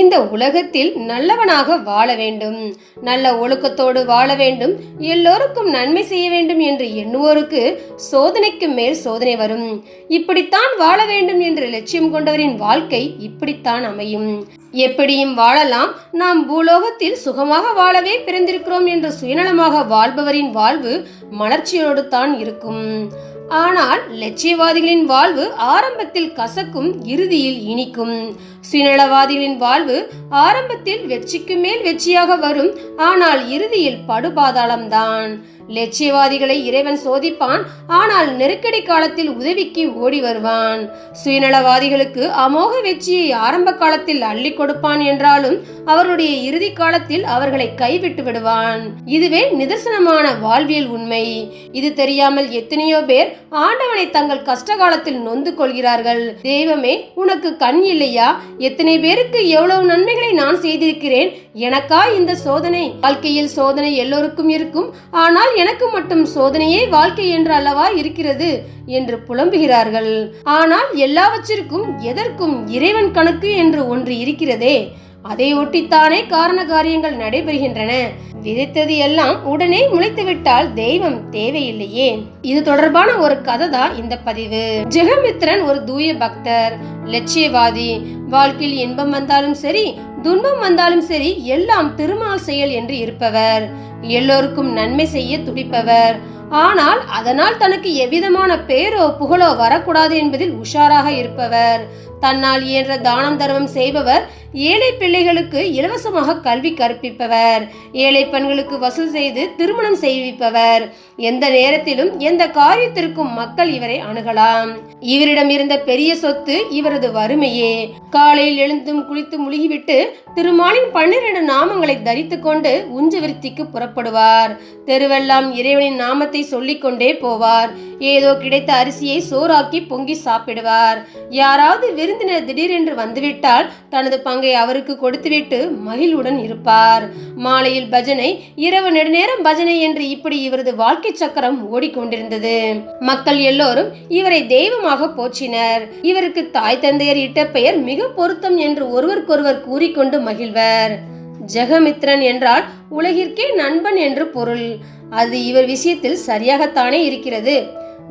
இந்த உலகத்தில் நல்லவனாக வாழ வேண்டும். நல்ல ஒழுக்கத்தோடு வாழ வேண்டும். எல்லோருக்கும் நன்மை செய்ய வேண்டும் என்று எண்ணுவோருக்கு சோதனைக்கு மேல் சோதனை வரும். இப்படித்தான் வாழ வேண்டும் என்று லட்சியம் கொண்டவரின் வாழ்க்கை இப்படித்தான் அமையும். எப்படியும் வாழலாம். நாம் பூலோகத்தில் சுகமாக வாழவே பிறந்திருக்கிறோம் என்று சுயநலமாக வாழ்பவரின் வாழ்வு மலர்ச்சியோடு தான் இருக்கும். ஆனால் லட்சியவாதிகளின் வாழ்வு ஆரம்பத்தில் கசக்கும் இறுதியில் இனிக்கும். சுயநலவாதிகளின் வாழ்வு ஆரம்பத்தில் வெற்றிக்கு மேல் வெற்றியாக வரும் ஆனால் இறுதியில் படுபாதாளம்தான். லட்சியவாதிகளை இறைவன் சோதிப்பான் ஆனால் நெருக்கடி காலத்தில் உதவிக்கு ஓடி வருவான். சுயநலவாதிகளுக்கு அமோக வெற்றியை ஆரம்ப காலத்தில் அள்ளி கொடுப்பான் என்றாலும் அவருடைய இறுதி காலத்தில் அவர்களை கைவிட்டு விடுவான். இதுவே நிதர்சனமான வாழ்வியல் உண்மை. இது தெரியாமல் எத்தனையோ பேர் ஆண்டவனை தங்கள் கஷ்ட காலத்தில் நொந்து கொள்கிறார்கள். தெய்வமே உனக்கு கண் இல்லையா? எத்தனை பேருக்கு எவ்வளவு நன்மைகளை நான் செய்திருக்கிறேன்? எனக்கா இந்த சோதனை? வாழ்க்கையில் சோதனை எல்லோருக்கும் இருக்கும். ஆனால் எனக்கு மட்டும் சோதனையே வாழ்க்கை என்று அல்லவா இருக்கிறது? என்று புலம்புகிறார்கள். ஆனால் எல்லாவற்றிற்கும் எதற்கும் இறைவன் கணக்கு என்று ஒன்று இருக்கிறதே. அதை ஒட்டித்தானே காரண காரியங்கள் நடைபெறுகின்றன. விதைத்தது எல்லாம் உடனே முளைத்துவிட்டால் தெய்வம் தேவையில்லையே. இது தொடர்பான ஒரு கதை தான் இந்த பதிவு. ஜெகமித்ரன் ஒரு தூய பக்தர் லட்சியவாதி. வாழ்க்கையில் இன்பம் வந்தாலும் சரி துன்பம் வந்தாலும் சரி எல்லாம் திருமால் செயல் என்று இருப்பவர். எல்லோருக்கும் நன்மை செய்ய துடிப்பவர். ஆனால் அதனால் தனக்கு எவ்விதமான பேரோ புகழோ வரக்கூடாது என்பதில் உஷாராக இருப்பவர். தன்னால் இயன்ற தானம் தர்மம் செய்பவர் ஏழை பிள்ளைகளுக்கு இலவசமாக கல்வி கற்பிப்பவர். ஏழை பெண்களுக்கு வசூல் செய்து திருமணம் செய்விப்பவர். எந்த நேரத்திலும் எந்த காரியத்திற்கும் மக்கள் இவரை அணுகலாம். இவரிடம் இருந்த பெரிய சொத்து இவரது வறுமையே. காலையில் எழுந்தும் குளித்து முழுகிவிட்டு திருமாலின் பன்னிரண்டு நாமங்களை தரித்து கொண்டு உஞ்சவிருத்திக்கு புறப்படுவார். தெருவெல்லாம் இறைவனின் நாமத்தை சொல்லிக்கொண்டே போவார். ஏதோ கிடைத்த அரிசியை சோறாக்கி பொங்கி சாப்பிடுவார். யாராவது விருந்தினர் திடீரென்று வந்துவிட்டால் தனது பங்கை அவருக்கு கொடுத்துவிட்டு மகிழ்வுடன் இருப்பார். மாலையில் பஜனை இரவு நெடுநேரம் பஜனை என்று இப்படி இவரது வாழ்க்கை சக்கரம் ஓடிக்கொண்டிருந்தது. மக்கள் எல்லோரும் இவரை தெய்வமாக போற்றினர். இவருக்கு தாய் தந்தையர் இட்ட பெயர் மிக பொருத்தம் என்று ஒருவருக்கொருவர் கூறிக்கொண்டு மகிழ்வர். ஜெகமித்ரன் என்றால் உலகிற்கே நண்பன் என்று பொருள். அது இவர் விஷயத்தில் சரியாகத்தானே இருக்கிறது.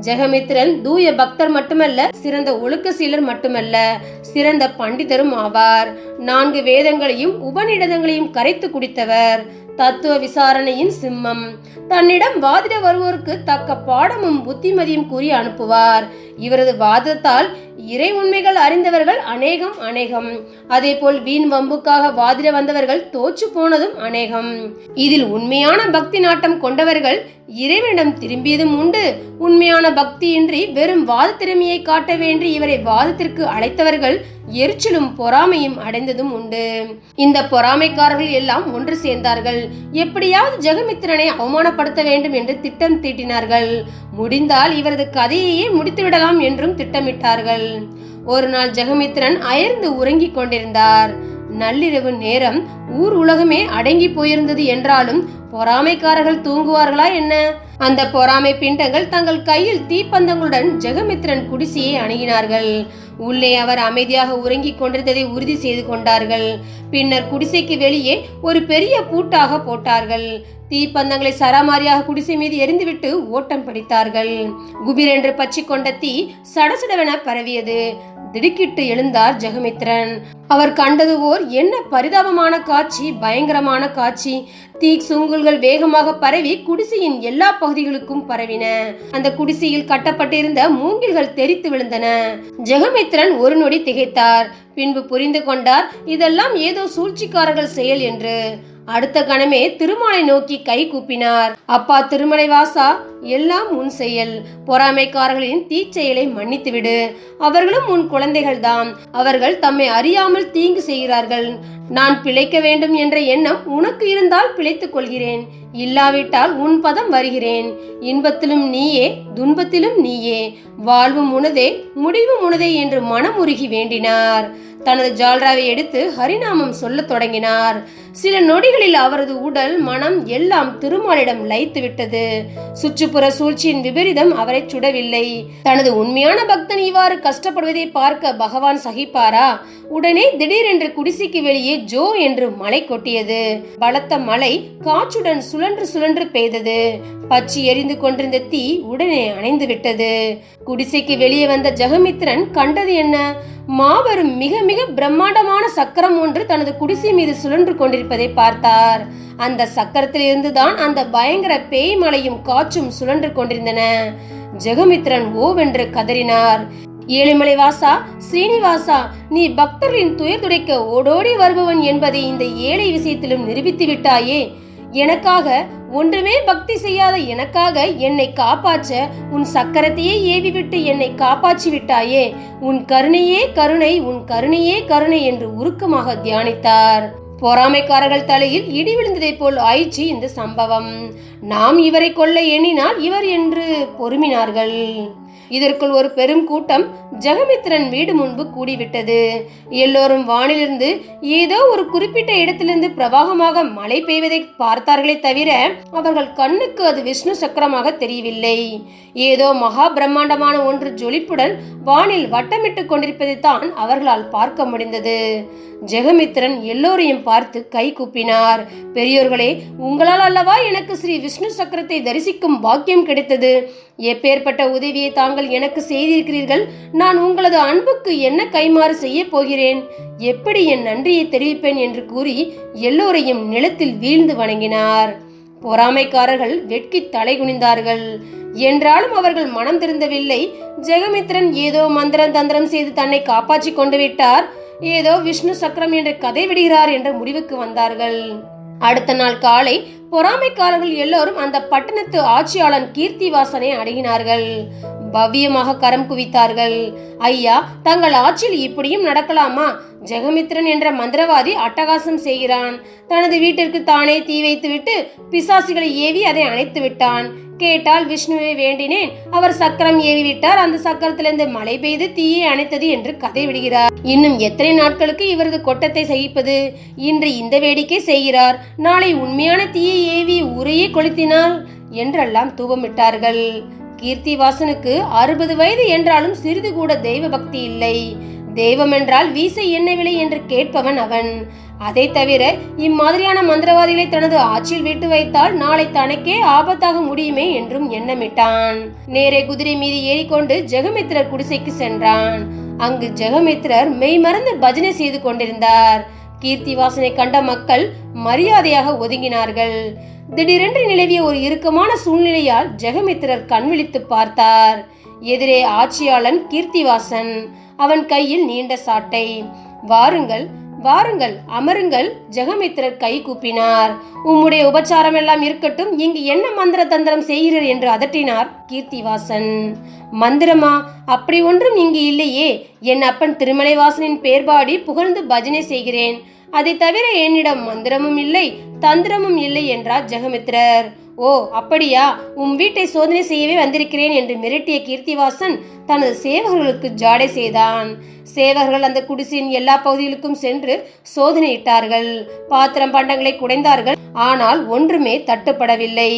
ஜெகமித்ரன் தூய பக்தர் மட்டுமல்ல சிறந்த ஒழுக்க சீலர் மட்டுமல்ல சிறந்த பண்டிதரும் ஆவார். நான்கு வேதங்களையும் உபநிடதங்களையும் கரைத்து குடித்தவர் தத்துவ விசாரணையின் சிம்மம். தன்னிடம் வாதிட வருவோருக்கு தக்க பாடமும் புத்திமதியும் கூறி அனுப்புவார். இவரது வாதத்தால் இறை உண்மைகள் அறிந்தவர்கள் அநேகம் அநேகம். அதேபோல் வீண் வம்புக்காக வாதிட வந்தவர்கள் தோற்று போனதும் அநேகம். இதில் உண்மையான பக்தி நாட்டம் கொண்டவர்கள் இறைவனிடம் திரும்பியதும் உண்டு. உண்மையான பக்தியின்றி வெறும் வாத திறமையை காட்ட வேண்டி இவரை வாதத்திற்கு அழைத்தவர்கள் எரிச்சலும் பொறாமையும் அடைந்ததும் உண்டு. இந்த பொறாமைக்காரர்கள் எல்லாம் ஒன்று சேர்ந்தார்கள். எப்படியாவது ஜெகமித்திரனை அவமானப்படுத்த வேண்டும் என்று திட்டம் தீட்டினார்கள். முடிந்தால் இவரது கதையையே முடித்துவிடலாம் என்றும் திட்டமிட்டார்கள். ஒரு நாள் ஜெகமித்திரன் அயர்ந்து உறங்கிக் கொண்டிருந்தார். நள்ளிரவு நேரம் ஊர் உலகமே அடங்கி போயிருந்தது என்றாலும் பொறாமைக்காரர்கள் தூங்குவார்களா என்ன? அந்த பொறாமை பிண்டங்கள் தங்கள் கையில் தீப்பந்தங்களுடன் ஜெகமித்ரன் குடிசையை அணுகினார்கள். உள்ளே அவர் அமைதியாக உறங்கிக் கொண்டிருந்ததை உறுதி செய்து கொண்டார்கள். பின்னர் குடிசைக்கு வெளியே ஒரு பெரிய பூட்டாக போட்டார்கள். தீப்பந்தங்களை சராமாரியாக குடிசை மீது எரிந்துவிட்டு ஓட்டம் பிடித்தார்கள். குபிரென்று பற்றி கொண்ட தீ சடசடவென பரவியது. திடுக்கிட்டு எழுந்தார் ஜெகமித்ரன். அவர் கண்டது ஓர் என்ன பரிதாபமான காட்சி பயங்கரமான காட்சி. தீ சுங்குல்கள் வேகமாக பரவி குடிசையின் எல்லா பகுதிகளுக்கும் பரவின. அந்த குடிசையில் கட்டப்பட்டிருந்த மூங்கில்கள் தெரித்து விழுந்தன. ஜெகமித்ரன் ஒரு நொடி திகைத்தார். பின்பு புரிந்து கொண்டார் இதெல்லாம் ஏதோ சூழ்ச்சிக்காரர்கள் செயல் என்று. அடுத்த கணமே திருமாலை நோக்கி கை கூப்பினார். அப்பா திருமலை வாசா எல்லாம் உன் செயல். பொறாமைக்காரர்களின் தீச்செயலை மன்னித்துவிடு. அவர்களும் உன் குழந்தைகள்தான் அவர்கள் தம்மை அறியாமல் தீங்கு செய்கிறார்கள். நான் பிழைக்க வேண்டும் என்ற எண்ணம் உனக்கு இருந்தால் பிழைத்துக் கொள்கிறேன். இல்லாவிட்டால் உன் பதம் வருகிறேன். இன்பத்திலும் நீயே துன்பத்திலும் நீயே. வாழ்வும் உனதே முடிவும் உனதே என்று மனம் உருகி வேண்டினார். தனது ஜால்ராவை எடுத்து ஹரிநாமம் சொல்லத் தொடங்கினார். சில நொடிகளில் அவரது உடல் மனம் எல்லாம் திருமாலிடம் லயித்து விட்டது சுற்று சுற்றுப்புற சூழ்ச்சியின் விபரீதம் அவரை சுடவில்லை. தனது உண்மையான பக்தன் இவ்வாறு கஷ்டப்படுவதை பார்க்க பகவான் சகிப்பாரா? உடனே திடீரென்று குடிசைக்கு வெளியே ஜோ என்று மழை கொட்டியது. பலத்த மழை காற்றுடன் சுழன்று சுழன்று பெய்தது. பச்சி எரிந்து கொண்டிருந்த தீ உடனே அணைந்து விட்டது. குடிசைக்கு வெளியே வந்த ஜெகமித்ரன் கண்டது என்ன? மாபெரும் மிக மிக பிரம்மாண்டமான சக்கரம் ஒன்று தனது குடிசை மீது சுழன்று கொண்டிருப்பதை பார்த்தார். அந்த சக்கரத்திலிருந்து தான் அந்த பயங்கர பேய் மலையும் காற்றும் சுழன்று கொண்டிருந்தன. ஜெகமித்ரன் ஓவென்று கதறினார். ஏழுமலை வாசா ஸ்ரீனிவாசா நீ பக்தர்களின் துயர் துடைக்க ஓடோடி வருபவன் என்பதை இந்த ஏழை விஷயத்திலும் நிரூபித்து விட்டாயே. எனக்காக ஒன்றுமே பக்தி செய்யாத எனக்காக என்னை காப்பாற்ற உன் சக்கரத்தையே ஏவி விட்டு என்னை காப்பாற்றி விட்டாயே. உன் கருணையே கருணை உன் கருணையே கருணை என்று உருக்கமாக தியானித்தார். பொறாமைக்காரர்கள் தலையில் இடி விழுந்ததைப் போல் ஆயிற்று இந்த சம்பவம். நாம் இவரை கொல்ல எண்ணினால் இவர் என்று பொறுமினார்கள். இதற்குள் ஒரு பெரும் கூட்டம் ஜெகமித்ரன் வீடு முன்பு கூடிவிட்டது. எல்லோரும் வானிலிருந்து ஏதோ ஒரு குறிப்பிட்ட இடத்திலிருந்து பிரவாகமாக மழை பெய்வதை பார்த்தார்களே தவிர அவர்கள் கண்ணுக்கு அது விஷ்ணு சக்கரமாக தெரியவில்லை. ஏதோ மகா பிரம்மாண்டமான ஒன்று ஜொலிப்புடன் வானில் வட்டமிட்டு கொண்டிருப்பதைத்தான் அவர்களால் பார்க்க முடிந்தது. ஜெகமித்ரன் எல்லோரையும் பார்த்து கை கூப்பினார். பெரியோர்களே உங்களால் அல்லவா எனக்கு ஸ்ரீ விஷ்ணு சக்கரத்தை தரிசிக்கும் பாக்கியம் கிடைத்தது? எப்பேற்பட்ட உதவியை தாங்கள் எனக்கு செய்திருக்கிறீர்கள்? நான் உங்களது அன்புக்கு என்ன கைமாறு செய்ய போகிறேன்? எப்படி என் நன்றியை தெரிவிப்பேன்? என்று கூறி எல்லோரையும் நிலத்தில் வீழ்ந்து வணங்கினார். பொறாமைக்காரர்கள் வெட்கி தலை குனிந்தார்கள். என்றாலும் அவர்கள் மனம் திருந்தவில்லை. ஜெகமித்ரன் ஏதோ மந்திரம் தந்திரம் செய்து தன்னை காப்பாற்றி கொண்டு விட்டார். ஏதோ விஷ்ணு சக்கரம் என்ற கதை விடுகிறார் என்ற முடிவுக்கு வந்தார்கள். அடுத்த நாள் காலை பொறாமைக்காரர்கள் எல்லோரும் அந்த பட்டணத்து ஆட்சியாளன் கீர்த்திவாசனை அடைகினார்கள் பவ்யமாக கரம் குவித்தார்கள். ஐயா தங்கள் ஆட்சியில் இப்படியும் நடக்கலாமா? ஜெகமித்ரன் என்ற மந்திரவாதி அட்டகாசம் செய்கிறான். தனது வீட்டிற்கு தானே தீ வைத்துவிட்டு பிசாசுகளை ஏவி அதை அணைத்து விட்டான். கேட்டால் விஷ்ணுவை வேண்டினேன். அவர் சக்கரம் ஏவி விட்டார் அந்த சக்கரத்திலிருந்து மழை பெய்து தீயை அணைத்தது என்று கதை விடுகிறார். இன்னும் எத்தனை நாட்களுக்கு இவரது கொட்டத்தை சகிப்பது? இன்று இந்த வேடிக்கை செய்கிறார். நாளை உண்மையான தீயை ஏவி ஊரையே கொளுத்தினால் என்றெல்லாம் தூபமிட்டார்கள். கீர்த்திவாசனுக்கு அறுபது வயது என்றாலும் சிறிது கூட தெய்வ பக்தி இல்லை. தெய்வம் என்றால் வீசை என்ன விலை என்று கேட்பவன் அவன். அதை தவிர இம்மாதிரியான மந்திரவாதிகளை தனது ஆட்சியில் விட்டு வைத்தால் நாளை தனக்கே ஆபத்தாக முடியுமே என்றும் எண்ணமிட்டான். நேரே குதிரை மீது ஏறிக்கொண்டு ஜெகமித்ரர் குடிசைக்கு சென்றான். அங்கு ஜெகமித்ரர் மெய்மறந்து பஜனை செய்து கொண்டிருந்தார். கீர்த்திவாசனை கண்ட மக்கள் மரியாதையாக ஒதுங்கினார்கள். திடீரென்று நிலவிய ஒரு இறுக்கமான சூழ்நிலையால் ஜெகமித்திரர் கண் விழித்து பார்த்தார். எதிரே ஆட்சியாளன் கீர்த்திவாசன் அவன் கையில் நீண்ட சாட்டை. வாருங்கள் வாருங்கள் அமருங்கள் ஜெகமித்திரர் கை கூப்பினார். உம்முடைய உபச்சாரம் எல்லாம் இருக்கட்டும் இங்கு என்ன மந்திர தந்திரம் செய்கிறீர் என்று அதட்டினார் கீர்த்திவாசன். மந்திரமா அப்படி ஒன்றும் இங்கு இல்லையே. என் அப்பன் திருமலைவாசனின் பேர்பாடி புகழ்ந்து பஜனை செய்கிறேன். அதை தவிர என்னிடம் மந்திரமும் இல்லை தந்திரமும் இல்லை என்றார் ஜெகமித்ரர் ஓ அப்படியா? உம் வீட்டை சோதனை செய்யவே வந்திருக்கிறேன் என்று மிரட்டிய கீர்த்திவாசன் தனது சேவகர்களுக்கு ஜாடை செய்தான். சேவகர்கள் அந்த குடிசையின் எல்லா பகுதிகளுக்கும் சென்று சோதனையிட்டார்கள். பாத்திரம் பண்டங்களை குடைந்தார்கள். ஆனால் ஒன்றுமே தட்டுப்படவில்லை.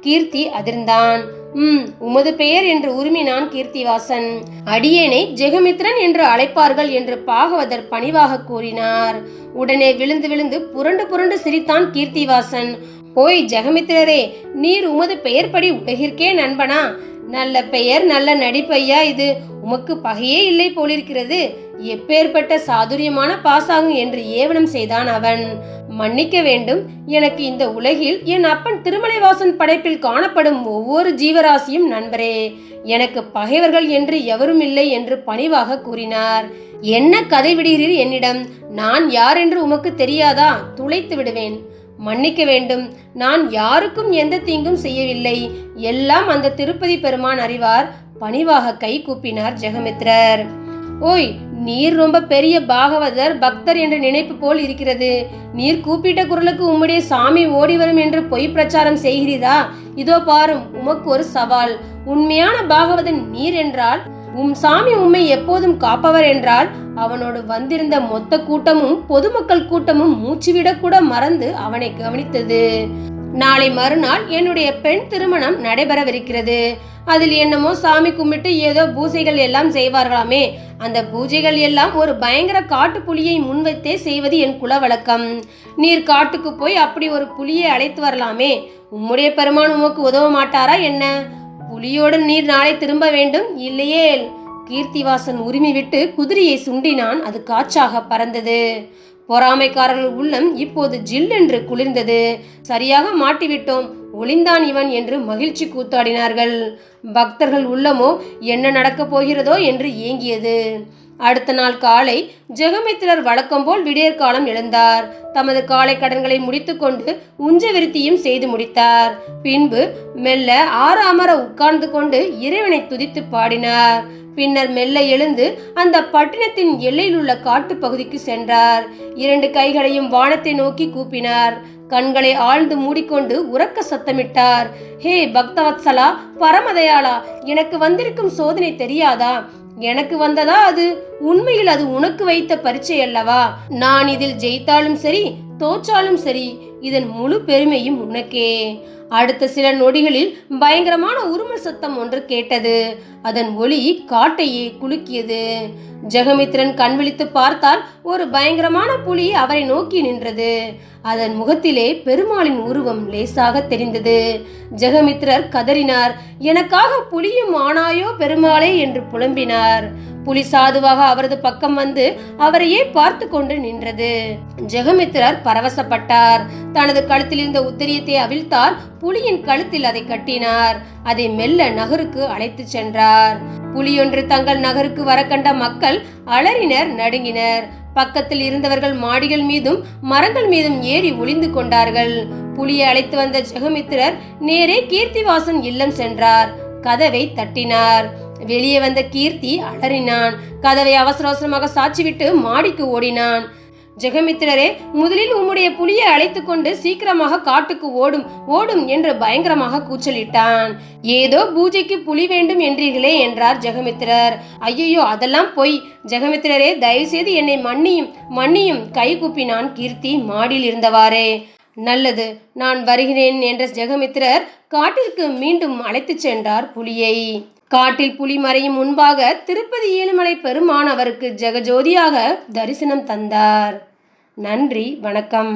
கீர்த்தி அதிர்ந்தான். ம் உமது பெயர் என்று உருமினான் கீர்த்திவாசன். அடியேனை ஜெகமித்ரன் என்று அழைப்பார்கள் என்று பாகவதர் பணிவாக கூறினார். உடனே விழுந்து விழுந்து புரண்டு புரண்டு சிரித்தான் கீர்த்திவாசன். ஓய் ஜெகமித்திரரே நீர் உமது பெயர்படி உலகிற்கே நண்பனா? நல்ல பெயர் நல்ல நடிப்பையா இது. உமக்கு பகையே இல்லை போலிருக்கிறது. எப்பேற்பட்ட சாதுரியமான பாசாகும் என்று ஏவனம் செய்தான் அவன். மன்னிக்க வேண்டும். எனக்கு இந்த உலகில் என் அப்பன் திருமலைவாசன் படைப்பில் காணப்படும் ஒவ்வொரு ஜீவராசியும் நண்பரே. எனக்கு பகைவர்கள் என்று எவரும் இல்லை என்று பணிவாக கூறினார். என்ன கதை விடுகிறீர் என்னிடம்? நான் யார் என்று உமக்கு தெரியாதா? துளைத்து விடுவேன். மன்னிக்க வேண்டும். நான் யாருக்கும் எந்த தீங்கும் செய்யவில்லை. எல்லாம் அந்த திருப்பதி பெருமான் அறிவார். பணிவாக கை கூப்பினார் ஜெகமித்ரர். ஓய் நீர் ரொம்ப பெரிய பாகவதர் பக்தர் என்ற நினைப்பு போல் இருக்கிறது. நீர் கூப்பிட்ட குரலுக்கு உம்முடைய சாமி ஓடி வரும் என்று பொய் பிரச்சாரம் செய்கிறீரா? இதோ பாரும் உமக்கு ஒரு சவால். உண்மையான பாகவதன் நீர் என்றால் உம் சாமி உம்மை எப்போதும் காப்பவர் என்றால் அவனோடு வந்திருந்த மொத்த கூட்டமும் பொதுமக்கள் கூட்டமும் மூச்சுவிடக்கூட மறந்து அவனை கவனித்தது. நாளை மறுநாள் என்னுடைய பெண் திருமணம் நடைபெறவிருக்கிறது. அதில் என்னமோ சாமி கும்பிட்டு ஏதோ பூஜைகள் எல்லாம் செய்வார்களாமே. அந்த பூஜைகள் எல்லாம் ஒரு பயங்கர காட்டு புலியை முன்வைத்தே செய்வது என் குல வழக்கம் நீர் காட்டுக்கு போய் அப்படி ஒரு புலியை அழைத்து வரலாமே. உம்முடைய பெருமான் உமக்கு உதவ மாட்டாரா என்ன? புலியோடு நீர் நாளை திரும்ப வேண்டும். இல்லையே கீர்த்திவாசன் உரிமை விட்டு குதிரையை சுண்டினான். அது காற்றாக பறந்தது. பொறாமைக்காரர்கள் உள்ளம் இப்போது ஜில்லென்று குளிர்ந்தது. சரியாக மாட்டிவிட்டோம். ஒளிந்தான் இவன் என்று மகிழ்ச்சி கூத்தாடினார்கள். பக்தர்கள் உள்ளமோ என்ன நடக்கப் போகிறதோ என்று ஏங்கியது. அடுத்த நாள் காலை ஜெகமித்திரர் வழக்கம்போல் விடியற்காலம் எழுந்தார். தமது காலை கடன்களை முடித்துக்கொண்டு உஞ்ச விருத்தியும் செய்து முடித்தார். பின்பு மெல்ல ஆற அமர உட்கார்ந்து கொண்டு இறைவனை துதித்து பாடினார். பின்னர் மெல்ல எழுந்து அந்த பட்டினத்தின் எல்லையில் உள்ள காட்டு பகுதிக்கு சென்றார். இரண்டு கைகளையும் வானத்தை நோக்கி கூப்பினார். கண்களை ஆழ்ந்து மூடிக்கொண்டு உறக்க சத்தமிட்டார். ஹே பக்தவத்சலா பரமதயாளா எனக்கு வந்திருக்கும் சோதனை தெரியாதா? எனக்கு வந்ததா அது? உண்மையில் அது உனக்கு வைத்த பரீட்சை அல்லவா? நான் இதில் ஜெயித்தாலும் சரி தோற்றாலும் சரி இதன் முழு பெருமையும் உனக்கே. அடுத்த சில நொடிகளில் பயங்கரமான உருமல் சத்தம் ஒன்று கேட்டது. அதன் ஒளி காட்டையே குலுக்கியது. ஜெகமித்திரன் கண் விழித்து பார்த்தால் ஒரு பயங்கரமான புலி அவரை நோக்கி நின்றது. அதன் முகத்திலே பெருமாளின் உருவம் லேசாக தெரிந்தது. ஜெகமித்திரர் கதறினார். எனக்காக புலியும் ஆனாயோ பெருமாளே என்று புலம்பினார். புலி சாதுவாக அவரது பக்கம் வந்து அவரையே பார்த்து கொண்டு நின்றது. ஜெகமித்திரர் பரவசப்பட்டார். தனது கழுத்தில் இருந்த உத்தரியத்தை அவிழ்த்தார் புலியின் கழுத்தில் அதை கட்டினார். அதை மெல்ல நகருக்கு அழைத்து சென்றார். புலியொன்று தங்கள் நகருக்கு வர கண்ட மக்கள் அலறினர் நடுங்கினர். பக்கத்தில் இருந்தவர்கள் மாடிகள் மீதும் மரங்கள் மீதும் ஏறி ஒளிந்து கொண்டார்கள். புலியை அழைத்து வந்த ஜெகமித்திரர் நேரே கீர்த்திவாசன் இல்லம் சென்றார். கதவை தட்டினார். வெளியே வந்த கீர்த்தி அலறினான். கதவை அவசர அவசரமாக சாச்சிவிட்டு மாடிக்கு ஓடினான். ஜெகமித்திரரே முதலில் உம்முடைய புலியை அழைத்து கொண்டு சீக்கிரமாக காட்டுக்கு ஓடும் ஓடும் என்று பயங்கரமாக கூச்சலிட்டான். ஏதோ பூஜைக்கு புலி வேண்டும் என்றீர்களே என்றார் ஜெகமித்திரர் ஐயையோ அதெல்லாம் பொய். ஜெகமித்திரரே தயவுசெய்து என்னை மன்னியும் மன்னியும் கை கூப்பினான் கீர்த்தி மாடியில் இருந்தவாறே. நல்லது நான் வருகிறேன் என்ற ஜெகமித்திரர் காட்டிற்கு மீண்டும் அழைத்துச் சென்றார் புலியை. காட்டில் புலி மறையும் முன்பாக திருப்பதி ஏழுமலை பெருமான் அவருக்கு ஜெகஜோதியாக தரிசனம் தந்தார். நன்றி வணக்கம்.